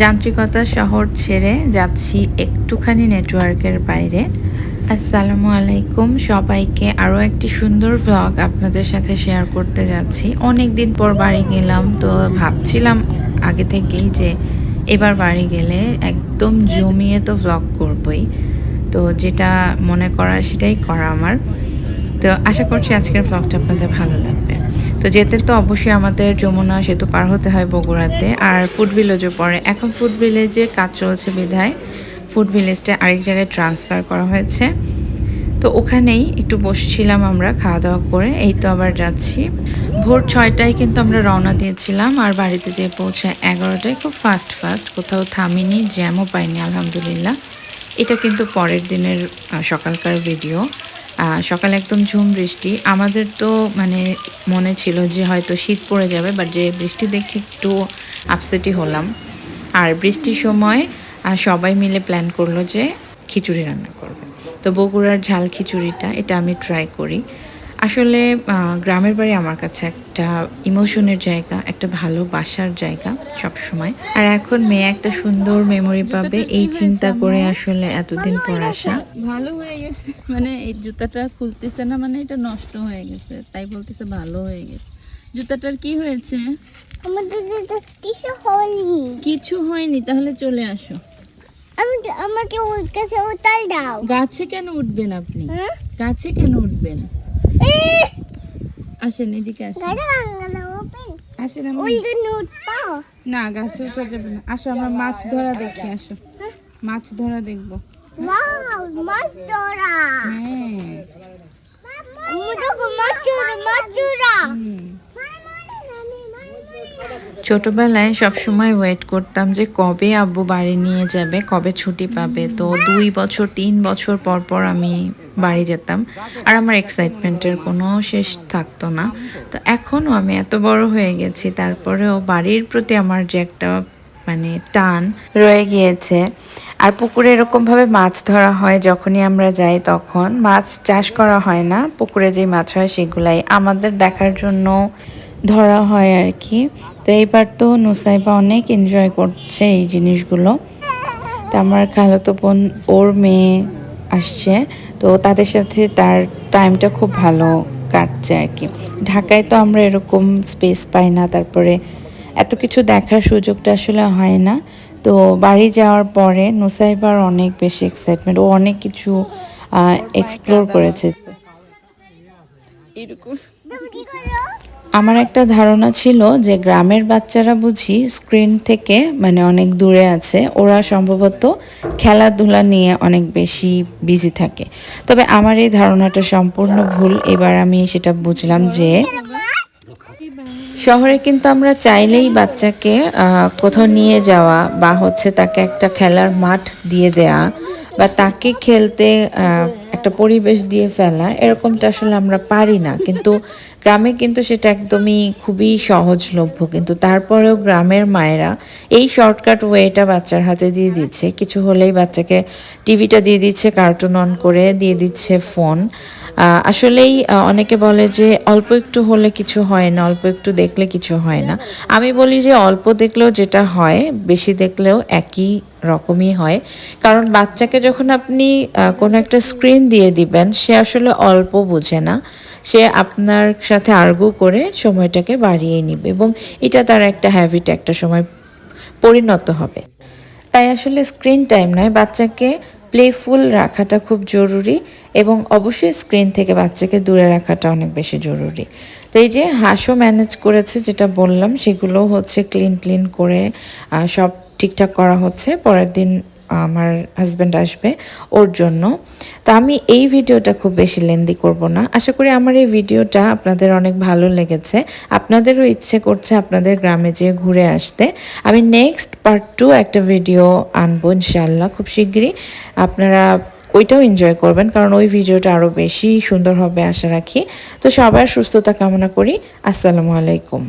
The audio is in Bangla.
যান্ত্রিকতা শহর ছেড়ে যাচ্ছি একটুখানি নেটওয়ার্কের বাইরে। আসসালামু আলাইকুম সবাইকে। আরও একটি সুন্দর ব্লগ আপনাদের সাথে শেয়ার করতে যাচ্ছি। অনেক দিন পর বাড়ি গেলাম, তো ভাবছিলাম আগে থেকেই যে এবার বাড়ি গেলে একদম জমিয়ে তো ব্লগ করবই। তো যেটা মনে করা সেটাই করা আমার। তো আশা করছি আজকের ব্লগটা আপনাদের ভালো লাগবে। তো যেতে তো অবশ্যই আমাদের যমুনা সেতু পার হতে হয় বগুড়াতে। আর ফুড ভিলেজও পরে এখন ফুড ভিলেজে কাজ চলছে বিধায়। ফুড ভিলেজটা আরেক জায়গায় ট্রান্সফার করা হয়েছে। তো ওখানেই একটু বসছিলাম আমরা খাওয়া দাওয়া করে। এই তো আবার যাচ্ছি। ভোর ছয়টায় কিন্তু আমরা রওনা দিয়েছিলাম। আর বাড়িতে যেয়ে পৌঁছায় এগারোটায় খুব ফাস্ট ফাস্ট কোথাও থামিনি জ্যামও পাইনি, আলহামদুলিল্লাহ। এটা কিন্তু পরের দিনের সকালকার ভিডিও সকালে একদম ঝুম বৃষ্টি। আমাদের তো মানে মনে ছিল যে হয়তো শীত পড়ে যাবে বাট যে বৃষ্টি দেখে একটু আপসেটই হলাম। আর বৃষ্টির সময় সবাই মিলে প্ল্যান করল যে খিচুড়ি রান্না করবে। তো বগুড়ার ঝাল খিচুড়িটা, এটা আমি ট্রাই করি। আসলে আহ, গ্রামের বাড়ি আমার কাছে একটা ইমোশনের জায়গা একটা ভালোবাসার জায়গা সব সময় আর এখন মেয়ে একটা সুন্দর মেমোরি পাবে এই চিন্তা করে আসলে এতদিন পর আসা। ভালো হয়ে গেছে। মানে এই জুতাটা খুলতেছে না মানে এটা নষ্ট হয়ে গেছে তাই বলতেছে ভালো হয়ে গেছে। জুতাটার কি হয়েছে? আমাদের কিছু হয়নি। কিছু হয়নি তাহলে চলে আসো। আমি আমাকে ওর কাছে ওটাই দাও। গাছে কেন উঠবেন আপনি? হ্যাঁ? গাছে কেন উঠবেন! আসেন এদিকে আসেন। না গাছে উঠা যাবে না। আসো আমরা মাছ ধরা দেখি আসো। মাছ ধরা দেখব। মাছ ধরা। হ্যাঁ। মাছ ধরা মাছ ধরা হুম। ছোটবেলায় সবসময় ওয়েট করতাম যে কবে আব্বু বাড়ি নিয়ে যাবে, কবে ছুটি পাবে। তো দুই বছর, তিন বছর পর পর আমি বাড়ি যেতাম। আর আমার এক্সাইটমেন্টের কোনো শেষ থাকতো না। তো এখনও আমি এত বড় হয়ে গেছি, তারপরেও বাড়ির প্রতি আমার যে একটা মানে টান রয়ে গিয়েছে। আর পুকুরে এরকমভাবে মাছ ধরা হয়, যখনই আমরা যাই তখন। মাছ চাষ করা হয় না, পুকুরে যে মাছ হয় সেগুলাই। আমাদের দেখার জন্য ধরা হয় আর কি। তো এইবার তো নুসাইবা অনেক এনজয় করছে এই জিনিসগুলো। তো আমার খালাতো বোন ওর মেয়ে আসছে। তো তাদের সাথে তার টাইমটা খুব ভালো কাটছে আর কি। ঢাকায় তো আমরা এরকম স্পেস পাই না তারপরে এত কিছু দেখার সুযোগটা আসলে হয় না। তো বাড়ি যাওয়ার পরে নুসাইবার অনেক বেশি এক্সাইটমেন্ট ও অনেক কিছু এক্সপ্লোর করেছে। এরকম। আমার একটা ধারণা ছিল যে গ্রামের বাচ্চারা বুঝি স্ক্রিন থেকে মানে অনেক দূরে আছে। ওরা সম্ভবত খেলাধুলা নিয়ে অনেক বেশি বিজি থাকে। তবে আমার এই ধারণাটা সম্পূর্ণ ভুল। এবার আমি সেটা বুঝলাম যে শহরে কিন্তু আমরা চাইলেই বাচ্চাকে কোথাও নিয়ে যাওয়া বা হচ্ছে তাকে একটা খেলার মাঠ দিয়ে দেয়া বা তাকে খেলতে একটা পরিবেশ দিয়ে ফেলা, এরকমটা আসলে আমরা পারি না। কিন্তু গ্রামে কিন্তু সেটা একদমই খুবই সহজলভ্য। কিন্তু তারপরেও গ্রামের মায়েরা এই শর্টকাট ওয়েটা বাচ্চার হাতে দিয়ে দিচ্ছে। কিছু হলেই বাচ্চাকে টিভিটা দিয়ে দিচ্ছে কার্টুন অন করে দিয়ে দিচ্ছে ফোন আসলেই অনেকে বলে যে অল্প একটু হলে কিছু হয় না, অল্প একটু দেখলে কিছু হয় না। আমি বলি যে অল্প দেখলেও যেটা হয়, বেশি দেখলেও একই রকমই হয়। কারণ বাচ্চাকে যখন আপনি কোনো একটা স্ক্রিন দিয়ে দিবেন, সে আসলে অল্প বোঝে না। সে আপনার সাথে আর্গু করে সময়টাকে বাড়িয়ে নিবে এবং এটা তার একটা হ্যাবিট একটা সময় পরিণত হবে। তাই আসলে স্ক্রিন টাইম নয়, বাচ্চাকে প্লেফুল রাখাটা খুব জরুরি এবং অবশ্যই স্ক্রিন থেকে বাচ্চাকে দূরে রাখাটা অনেক বেশি জরুরি। তো এই যে হাঁসও ম্যানেজ করেছে যেটা বললাম, সেগুলো হচ্ছে ক্লিন ক্লিন করে সব ঠিকঠাক করা হচ্ছে। পরের দিন আমার হাজব্যান্ড আসবে ওর জন্য। তো আমি এই ভিডিওটা খুব বেশি লেন্দি করব না। আশা করি আমার এই ভিডিওটা আপনাদের অনেক ভালো লেগেছে। আপনাদেরও ইচ্ছে করছে আপনাদের গ্রামে যেয়ে ঘুরে আসতে। আমি নেক্সট পার্ট টু একটা ভিডিও আনব ইনশাল্লাহ খুব শিগগিরই আপনারা ওইটাও এনজয় করবেন কারণ ওই ভিডিওটা আরও বেশি সুন্দর হবে আশা রাখি। তো সবার সুস্থতা কামনা করি। আসসালামু আলাইকুম।